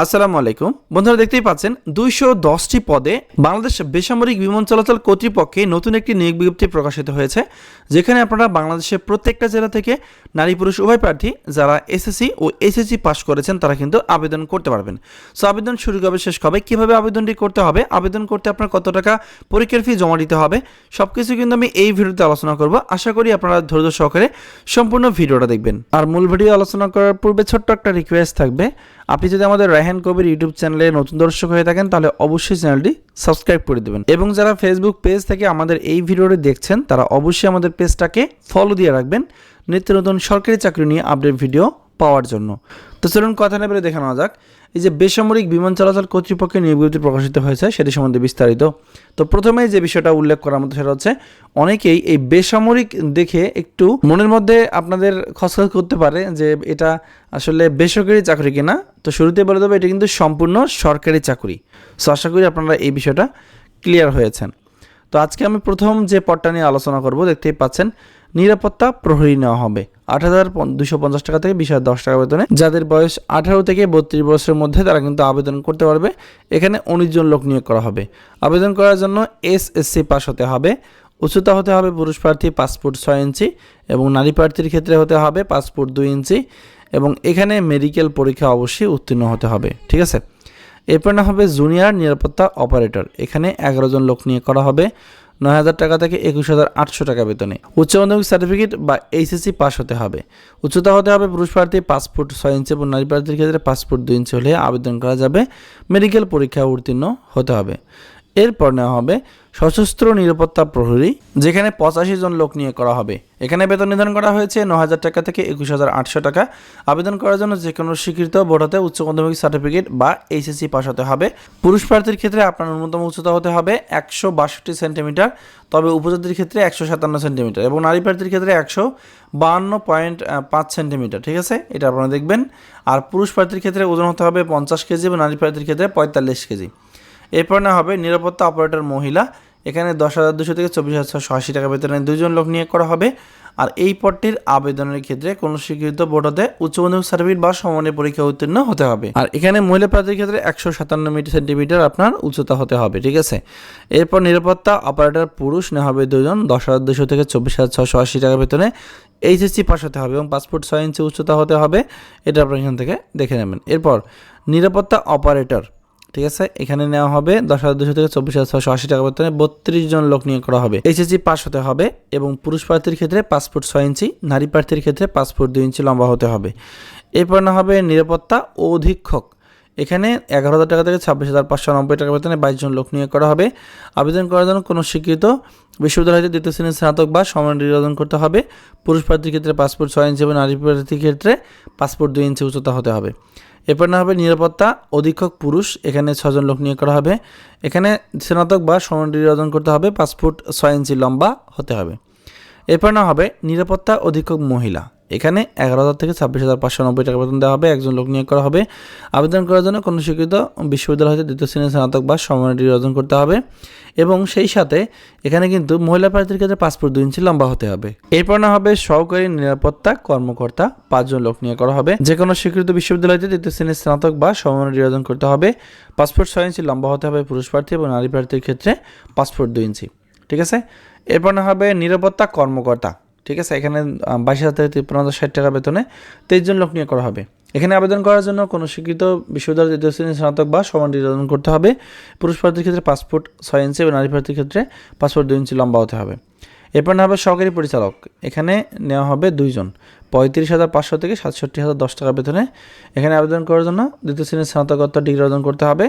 আসসালামু আলাইকুম। বন্ধুরা দেখতেই পাচ্ছেন, দুইশো দশটি পদে বাংলাদেশ বেসামরিক বিমান চলাচল কর্তৃপক্ষে নতুন একটি নিয়োগ বিজ্ঞপ্তি প্রকাশিত হয়েছে, যেখানে আপনারা বাংলাদেশের প্রত্যেকটা জেলা থেকে নারী পুরুষ উভয় প্রার্থী যারা এসএসসি ও এসএসসি পাস করেছেন, তারা কিন্তু আবেদন করতে পারবেন। সো আবেদন শুরু কবে, শেষ কবে, কীভাবে আবেদনটি করতে হবে, আবেদন করতে আপনার কত টাকা, পরীক্ষার ফি জমা দিতে হবে সব কিছু কিন্তু আমি এই ভিডিওতে আলোচনা করব। আশা করি আপনারা ধৈর্য সহকারে সম্পূর্ণ ভিডিওটা দেখবেন। আর মূল ভিডিও আলোচনা করার পূর্বে ছোট্ট একটা রিকোয়েস্ট থাকবে। আপনি যদি আমাদের রায়হান কবির ইউটিউব চ্যানেলে নতুন দর্শক হয়ে থাকেন, তাহলে অবশ্যই চ্যানেলটি সাবস্ক্রাইব করে দেবেন। এবং যারা ফেসবুক পেজ থেকে আমাদের এই ভিডিওটি দেখছেন, তারা অবশ্যই আমাদের পেজটাকে ফলো দিয়ে রাখবেন। নিত্য নতুন সরকারি চাকরি নিয়ে আপডেট ভিডিও পাওয়ার জন্য। তো চলুন কথা না বেড়ে দেখে নেওয়া যাক। এই যে বেসামরিক বিমান চলাচল কর্তৃপক্ষের নিয়োগ প্রকাশিত হয়েছে, সেটি সম্বন্ধে বিস্তারিত। তো প্রথমে যে বিষয়টা উল্লেখ করার মতো সেটা হচ্ছে, অনেকেই এই বেসামরিক দেখে একটু মনের মধ্যে আপনাদের খসখস করতে পারে যে এটা আসলে বেসরকারি চাকরি কিনা। তো শুরুতে বলে দেবো, এটা কিন্তু সম্পূর্ণ সরকারি চাকরি। সো আশা করি আপনারা এই বিষয়টা ক্লিয়ার হয়েছেন। তো আজকে আমি প্রথম যে পদটা নিয়ে আলোচনা করব, দেখতেই পাচ্ছেন, নিরাপত্তা প্রহরী নেওয়া হবে। আট হাজার দুশো পঞ্চাশ টাকা থেকে বিশ হাজার দশ টাকা বেতনে। যাদের বয়স আঠারো থেকে বত্রিশ বছরের মধ্যে, তারা কিন্তু আবেদন করতে পারবে। এখানে উনিশ জন লোক নিয়োগ করা হবে। আবেদন করার জন্য এস এসসি পাস হতে হবে। উচ্চতা হতে হবে পুরুষ প্রার্থী পাসপোর্ট ছয় ইঞ্চি এবং নারী প্রার্থীর ক্ষেত্রে হতে হবে পাসপোর্ট দুই ইঞ্চি এবং এখানে মেডিকেল পরীক্ষা অবশ্যই উত্তীর্ণ হতে হবে। ঠিক আছে? এরপর না হবে জুনিয়র নিরাপত্তা অপারেটর। এখানে এগারো জন লোক নিয়ে করা হবে, নয় হাজার টাকা থেকে একুশ হাজার আটশো টাকা বেতনে। উচ্চ মাধ্যমিক সার্টিফিকেট বা এইচএসসি পাস হতে হবে। উচ্চতা হতে হবে পুরুষ প্রার্থী পাসপোর্ট ছয় ইঞ্চি এবং নারী প্রার্থীর ক্ষেত্রে পাসপোর্ট দুই ইঞ্চি হলে আবেদন করা যাবে। মেডিকেল পরীক্ষা উত্তীর্ণ হতে হবে। এরপর নেওয়া হবে সশস্ত্র নিরাপত্তা প্রহরী, যেখানে পঁচাশি জন লোক নিয়ে করা হবে। এখানে বেতন নির্ধারণ করা হয়েছে ন হাজার টাকা থেকে একুশ হাজার আটশো টাকা। আবেদন করার জন্য যে কোনো স্বীকৃত বোর্ড হতে উচ্চ মাধ্যমিক সার্টিফিকেট বা এইচএসসি পাস হতে হবে। পুরুষ প্রার্থীর ক্ষেত্রে আপনার ন্যূনতম উচ্চতা হতে হবে একশো বাষট্টি সেন্টিমিটার, তবে উপজাতির ক্ষেত্রে একশো সাতান্ন সেন্টিমিটার এবং নারী প্রার্থীর ক্ষেত্রে একশো বাহান্ন পয়েন্ট পাঁচ সেন্টিমিটার, ঠিক আছে? এটা আপনারা দেখবেন। আর পুরুষ প্রার্থীর ক্ষেত্রে ওজন হতে হবে পঞ্চাশ কেজি এবং নারী প্রার্থীর ক্ষেত্রে পঁয়তাল্লিশ কেজি। এরপর না হবে নিরাপত্তা অপারেটর মহিলা। এখানে দশ হাজার দুশো থেকে চব্বিশ হাজার ছশো আশি টাকা বেতনে দুজন লোক নিয়োগ করা হবে। আর এই পদটির আবেদনের ক্ষেত্রে কোনো স্বীকৃত বোর্ড হতে উচ্চ মাধ্যমিক সার্টিফিকেট বা সমানের পরীক্ষা উত্তীর্ণ হতে হবে। আর এখানে মহিলা প্রার্থীর ক্ষেত্রে একশো সাতান্ন সেন্টিমিটার আপনার উচ্চতা হতে হবে, ঠিক আছে? এরপর নিরাপত্তা অপারেটর পুরুষ নেওয়া হবে দুজন দশ হাজার দুশো থেকে চব্বিশ হাজার ছশো আশি টাকা বেতনে এইচএসসি পাস হতে হবে এবং পাসপোর্ট ছয় ইঞ্চি উচ্চতা হতে হবে। এটা আপনার এখান থেকে দেখে নেবেন। এরপর নিরাপত্তা অপারেটর ঠিক আছে? এখানে নেওয়া হবে দশ হাজার দুশো থেকে চব্বিশ হাজার ছশো আশি টাকা বেতনে বত্রিশ জন লোক নিয়োগ করা হবে। এইচএসি পাস হতে হবে এবং পুরুষ প্রার্থীর ক্ষেত্রে পাসপোর্ট ছয় ইঞ্চি, নারী প্রার্থীর ক্ষেত্রে পাসপোর্ট দুই ইঞ্চি লম্বা হতে হবে। এরপর না হবে নিরাপত্তা অধীক্ষক। এখানে এগারো হাজার টাকা থেকে ছাব্বিশ হাজার পাঁচশো নব্বই টাকা বেতনে বাইশ জন লোক নিয়োগ করা হবে। আবেদন করার জন্য কোনো স্বীকৃত বিশ্ববিদ্যালয় হতে দ্বিতীয় শ্রেণির স্নাতক বা সমান আবেদন করতে হবে। পুরুষ প্রার্থীর ক্ষেত্রে পাসপোর্ট ছয় ইঞ্চি এবং নারী প্রার্থীর ক্ষেত্রে পাসপোর্ট দুই ইঞ্চি উচ্চতা হতে হবে। এরপর না হবে নিরাপত্তা অধীক্ষক পুরুষ, এখানে ছজন লোক নিয়োগ করা হবে। এখানে স্নাতক বা সমান অর্জন করতে হবে, পাসপোর্ট ছয় ইঞ্চি লম্বা হতে হবে। এরপর না হবে নিরাপত্তা অধীক্ষক মহিলা। এখানে এগারো হাজার থেকে ছাব্বিশ হাজার পাঁচশো নব্বই টাকা বেতন দেওয়া হবে, একজন লোক নিয়োগ করা হবে। আবেদন করার জন্য কোনো স্বীকৃত বিশ্ববিদ্যালয় হতে দ্বিতীয় শ্রেণির স্নাতক বা সমানটি অর্জন করতে হবে এবং সেই সাথে এখানে কিন্তু মহিলা প্রার্থীর ক্ষেত্রে পাসপোর্ট দুই ইঞ্চি লম্বা হতে হবে। এরপর না হবে সহকারী নিরাপত্তা কর্মকর্তা, পাঁচজন লোক নিয়োগ করা হবে। যে কোনো স্বীকৃত বিশ্ববিদ্যালয়তে দ্বিতীয় শ্রেণির স্নাতক বা সমানটি অর্জন করতে হবে। পাসপোর্ট ছয় ইঞ্চি লম্বা হতে হবে পুরুষ প্রার্থী এবং নারী প্রার্থীর ক্ষেত্রে পাসপোর্ট দুই ইঞ্চি। ঠিক আছে? এরপর না হবে নিরাপত্তা কর্মকর্তা। ঠিক আছে? এখানে বাইশ হাজার থেকে তিপ্পান্ন হাজার ষাট টাকা বেতনে তেইশ জন লোক নিয়োগ করা হবে। এখানে আবেদন করার জন্য কোনো স্বীকৃত বিশ্ববিদ্যালয়, দ্বিতীয় শ্রেণির স্নাতক বা সমান আবেদন করতে হবে। পুরুষ প্রার্থীর ক্ষেত্রে পাসপোর্ট ছয় ইঞ্চি এবং নারী প্রার্থীর ক্ষেত্রে পাসপোর্ট দুই ইঞ্চি লম্বা হতে হবে। এরপর না হবে সহকারী পরিচালক। এখানে নেওয়া হবে দুইজন। পঁয়ত্রিশ হাজার পাঁচশো থেকে সাতষট্টি হাজার দশ টাকা বেতনে এখানে আবেদন করার জন্য দ্বিতীয় শ্রেণির স্নাতকোত্তর ডিগ্রি অর্জন করতে হবে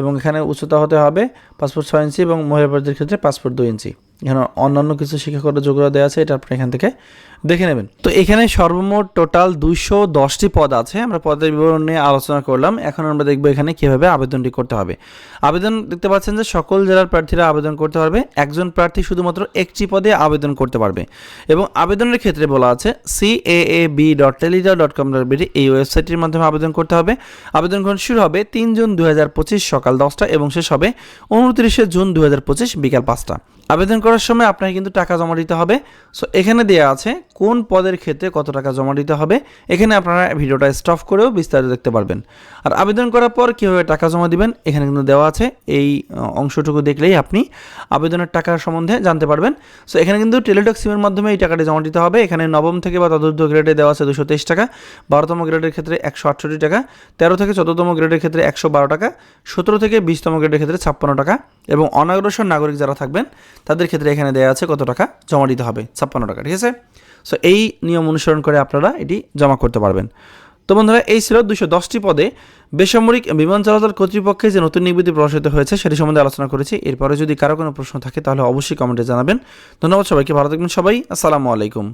এবং এখানে উচ্চতা হতে হবে পাসপোর্ট ছয় ইঞ্চি এবং মহিলা প্রার্থীর ক্ষেত্রে পাসপোর্ট দুই ইঞ্চি। এখানে অন্যান্য কিছু শিক্ষাগত যোগ্যতা দেওয়া আছে এটা আপনি এখান থেকে দেখে নেবেন। তো এখানে সর্বমোট টোটাল দুইশো দশটি পদ আছে, আমরা পদের বিবরণ নিয়ে আলোচনা করলাম। এখন আমরা দেখব এখানে কীভাবে আবেদনটি করতে হবে। আবেদন দেখতে পাচ্ছেন যে সকল জেলার প্রার্থীরা আবেদন করতে পারবে, একজন প্রার্থী শুধুমাত্র একটি পদে আবেদন করতে পারবে। এবং আবেদনের ক্ষেত্রে বলা আছে C A A B dot teletalk dot com dot BD এই ওয়েবসাইটের মাধ্যমে আবেদন করতে হবে। আবেদন গ্রহণ শুরু হবে তিন জুন দু হাজার পঁচিশ সকাল দশটা এবং শেষ হবে উনত্রিশে জুন দু হাজার পঁচিশ বিকাল পাঁচটা। আবেদন করার সময় আপনাকে কিন্তু টাকা জমা দিতে হবে। সো এখানে দেওয়া আছে কোন পদের ক্ষেত্রে কত টাকা জমা দিতে হবে, এখানে আপনারা ভিডিওটা স্টপ করেও বিস্তারিত দেখতে পারবেন। আর আবেদন করার পর কীভাবে টাকা জমা দিবেন, এখানে কিন্তু দেওয়া আছে, এই অংশটুকু দেখলেই আপনি আবেদনের টাকার সম্বন্ধে জানতে পারবেন। সো এখানে কিন্তু টেলিটক সিমের মাধ্যমে এই টাকাটি জমা দিতে হবে। এখানে নবম থেকে বা তদুর্ধ গ্রেডে দেওয়া আছে দুশো তেইশ টাকা, বারোতম গ্রেডের ক্ষেত্রে একশো আটষট্টি টাকা, তেরো থেকে চোদ্দতম গ্রেডের ক্ষেত্রে একশো বারো টাকা, সতেরো থেকে বিশতম গ্রেডের ক্ষেত্রে ছাপ্পান্ন টাকা এবং অনগ্রসর নাগরিক যারা থাকবেন, তাদের ক্ষেত্রে এখানে দেওয়া আছে কত টাকা জমা দিতে হবে, ছাপ্পান্ন টাকা, ঠিক আছে? সো এই নিয়ম অনুসরণ করে আপনারা এটি জমা করতে পারবেন। তো বন্ধুরা, এই ছিল দুশো দশটি পদে বেসামরিক বিমান চলাচল কর্তৃপক্ষে যে নতুন নিবৃত্তি প্রকাশিত হয়েছে সেটি সম্বন্ধে আলোচনা করেছি। এরপরে যদি কারও কোনো প্রশ্ন থাকে তাহলে অবশ্যই কমেন্টে জানাবেন। ধন্যবাদ সবাইকে, ভালো থাকবেন সবাই। আসসালামু আলাইকুম।